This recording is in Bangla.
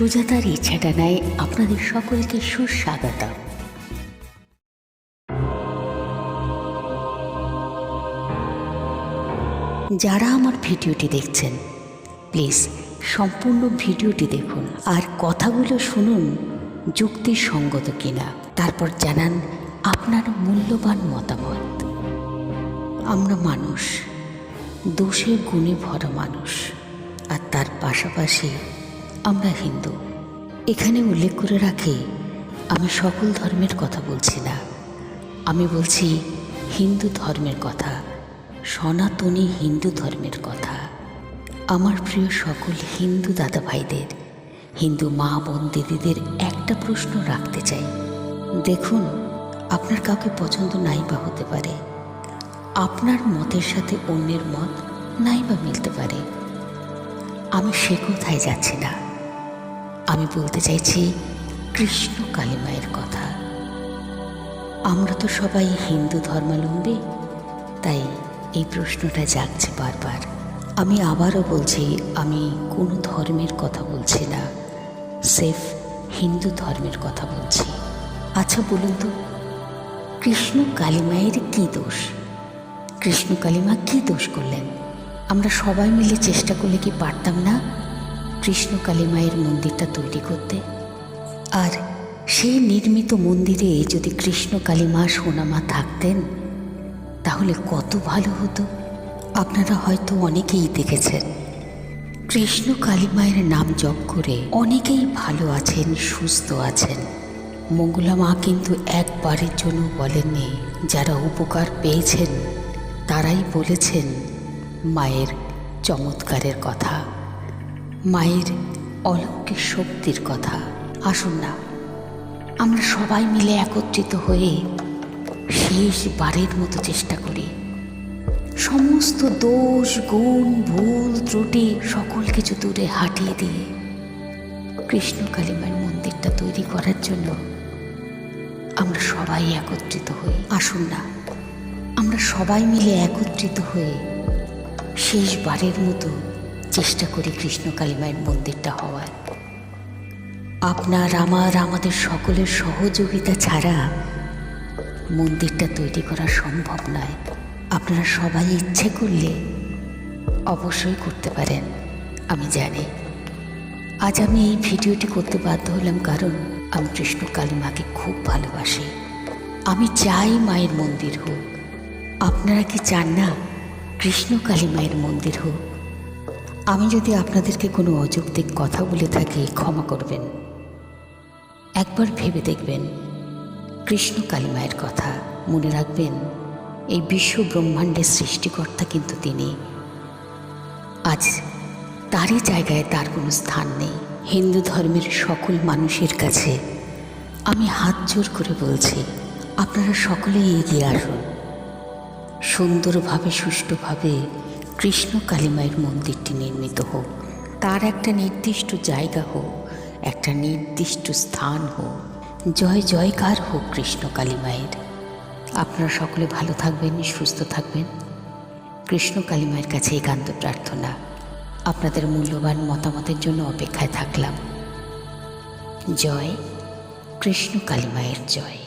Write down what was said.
সুজাতার ইচ্ছাটা নেয় আপনাদের সকলকে সুস্বাগত। যারা আমার ভিডিওটি দেখছেন, প্লিজ সম্পূর্ণ ভিডিওটি দেখুন আর কথাগুলো শুনুন যুক্তিসঙ্গত কিনা। তারপর জানান আপনার মূল্যবান মতামত। আমরা মানুষ দোষে গুণে ভরা মানুষ, আর তার পাশাপাশি আমরা হিন্দু। এখানে উল্লেখ করে রাখি, আমি সকল ধর্মের কথা বলছি না। আমি বলছি হিন্দু ধর্মের কথা, সনাতনী হিন্দু ধর্মের কথা। আমার প্রিয় সকল হিন্দু দাদা ভাইদের হিন্দু মা বোন দিদিদের একটা প্রশ্ন রাখতে চাই। দেখুন, আপনার কাউকে পছন্দ নাই বা হতে পারে। আপনার মতের সাথে অন্যের মত নাই বা মিলতে পারে। আমি সে কোথায় যাচ্ছি না। আমি বলতে চাইছি, কৃষ্ণ কালিমায়ের কথা। আমরা তো সবাই হিন্দু ধর্মাবলম্বী, তাই এই প্রশ্নটা জাগছে বারবার। আমি আবারও বলছি, আমি কোনো ধর্মের কথা বলছি না, সেফ হিন্দু ধর্মের কথা বলছি। আচ্ছা বলুন তো, কৃষ্ণ কালিমায়ের কী দোষ? কৃষ্ণ কালিমা কী দোষ করলেন? আমরা সবাই মিলে চেষ্টা করলে কি পারতাম না? কৃষ্ণ কালিমায়ের মন্দিরটা তৈরি করতে। আর সেই নির্মিত মন্দিরে যদি কৃষ্ণ কালিমা সোনামা থাকতেন, তাহলে কত ভালো হতো। আপনারা হয়তো অনেকেই দেখেছেন। কৃষ্ণ কালিমায়ের নাম জপ করে অনেকেই ভালো আছেন, সুস্থ আছেন। মঙ্গলা মা কিন্তু একবারের জন্য বলেননি, যারা উপকার পেয়েছেন, তারাই বলেছেন মায়ের চমৎকারের কথা। মায়ের অলৌকিক শক্তির কথা। আসুন না, আমরা সবাই মিলে একত্রিত হয়ে শেষবারের মতো চেষ্টা করি। সমস্ত দোষ, গুণ, ভুল, ত্রুটি সকল কিছু দূরে হাঁটিয়ে দিয়ে কৃষ্ণ কালিমার মন্দিরটা তৈরি করার জন্য আমরা সবাই একত্রিত হই। আসুন না, আমরা সবাই মিলে একত্রিত হয়ে শেষবারের মতো চেষ্টা করি কৃষ্ণ কালিমায়ের মন্দিরটা হওয়ার। আপনার, আমার, আমাদের সকলের সহযোগিতা ছাড়া মন্দিরটা তৈরি করা সম্ভব নয়। আপনারা সবাই ইচ্ছে করলে অবশ্যই করতে পারেন, আমি জানি। আজ আমি এই ভিডিওটি করতে বাধ্য হলাম কারণ আমি কৃষ্ণ মাকে খুব ভালোবাসি। আমি চাই মায়ের মন্দির হোক। আপনারা কি চান না কৃষ্ণ কালী মায়ের মন্দির হোক? আমি যদি আপনাদেরকে কোনো অযৌক্তিক কথা বলে থাকি, ক্ষমা করবেন। একবার ভেবে দেখবেন, কৃষ্ণ কালিমায়ের কথা মনে রাখবেন, এই বিশ্ব ব্রহ্মাণ্ডের সৃষ্টিকর্তা কিন্তু তিনি। আজ তারই জায়গায় তার কোনো স্থান নেই। হিন্দু ধর্মের সকল মানুষের কাছে আমি হাত জোর করে বলছি, আপনারা সকলেই এগিয়ে আসুন। সুন্দরভাবে, সুষ্ঠুভাবে কৃষ্ণ কালিমায়ের মন্দিরটি নির্মিত হোক। তার একটা নির্দিষ্ট জায়গা হোক, একটা নির্দিষ্ট স্থান হোক। জয় জয়কার হোক কৃষ্ণ কালিমায়ের। আপনারা সকলে ভালো থাকবেন, সুস্থ থাকবেন। কৃষ্ণ কালিমায়ের কাছে একান্ত প্রার্থনা। আপনাদের মূল্যবান মতামতের জন্য অপেক্ষায় থাকলাম। জয় কৃষ্ণ কালিমায়ের জয়।